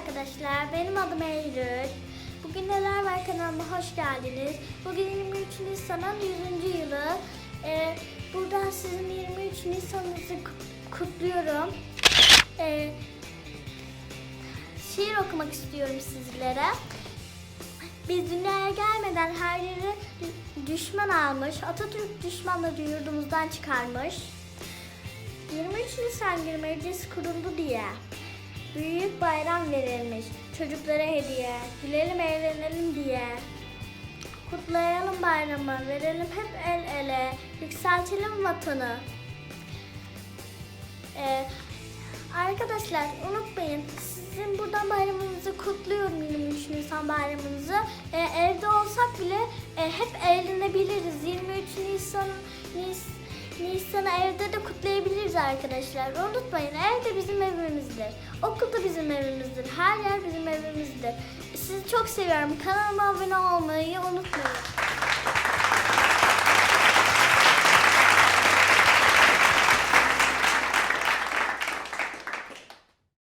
arkadaşlar, benim adım Eylül. Bugün neler var kanalıma hoş geldiniz. Bugün 23 Nisan'ın 100. yılı. Ee, buradan sizin 23 Nisan'ınızı kut- kutluyorum. Ee, şiir okumak istiyorum sizlere. Biz dünyaya gelmeden her yeri düşman almış, Atatürk düşmanları yurdumuzdan çıkarmış. 23 Nisan günü meclis kuruldu diye büyük bayram verilmiş. Çocuklara hediye, gülelim eğlenelim diye. Kutlayalım bayramı, verelim hep el ele, yükseltelim vatanı. Ee, arkadaşlar unutmayın, sizin buradan bayramınızı kutluyorum 23 Nisan bayramınızı. Ee, evde olsak bile e, hep eğlenebiliriz. 23 Nisan Nis, Nisan'ı evde de kutlayabiliriz arkadaşlar. Unutmayın evde bizim evimizdir. Okul da bizim evimizdir. Her yer bizim evimizdir. Sizi çok seviyorum. Kanalıma abone olmayı unutmayın.